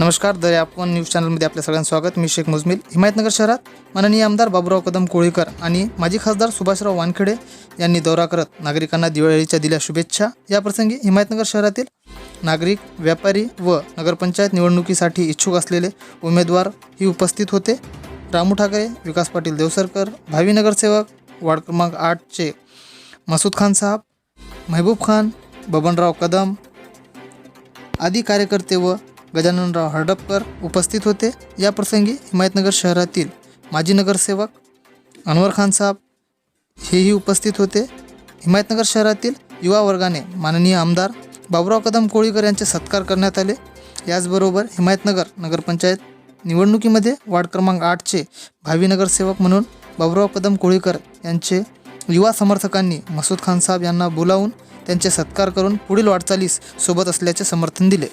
नमस्कार दर आपण न्यूज चॅनलमध्ये आपल्या सगळ्यांचं स्वागत. मी शेख मुजमिल. हिमायतनगर शहरात माननीय आमदार बाबुराव कदम कोळीकर आणि माजी खासदार सुभाषराव वानखेडे यांनी दौरा करत नागरिकांना दिवाळीच्या दिल्या शुभेच्छा. याप्रसंगी हिमायतनगर शहरातील नागरिक व्यापारी व नगरपंचायत निवडणुकीसाठी इच्छुक असलेले उमेदवार ही उपस्थित होते. रामू ठाकरे विकास पाटील देवसरकर भावी नगरसेवक वार्ड क्रमांक आठचे मसूद खान साहब महबूब खान बबनराव कदम आदी कार्यकर्ते व गजाननराव हर्डपकर उपस्थित होते. या प्रसंगी हिमायतनगर शहरातील माजी नगरसेवक अनवर खान साहेब हेही उपस्थित होते. हिमायतनगर शहरातील युवा वर्गाने माननीय आमदार बाबुराव कदम कोळीकर यांचे सत्कार करण्यात आले. याचबरोबर हिमायतनगर नगरपंचायत निवडणुकीमध्ये वार्ड क्रमांक आठचे भावी नगरसेवक म्हणून बाबुराव कदम कोळीकर यांचे युवा समर्थकांनी मसूद खान साहेब यांना बोलावून त्यांचे सत्कार करून पुढील वाटचालीस सोबत असल्याचे समर्थन दिले.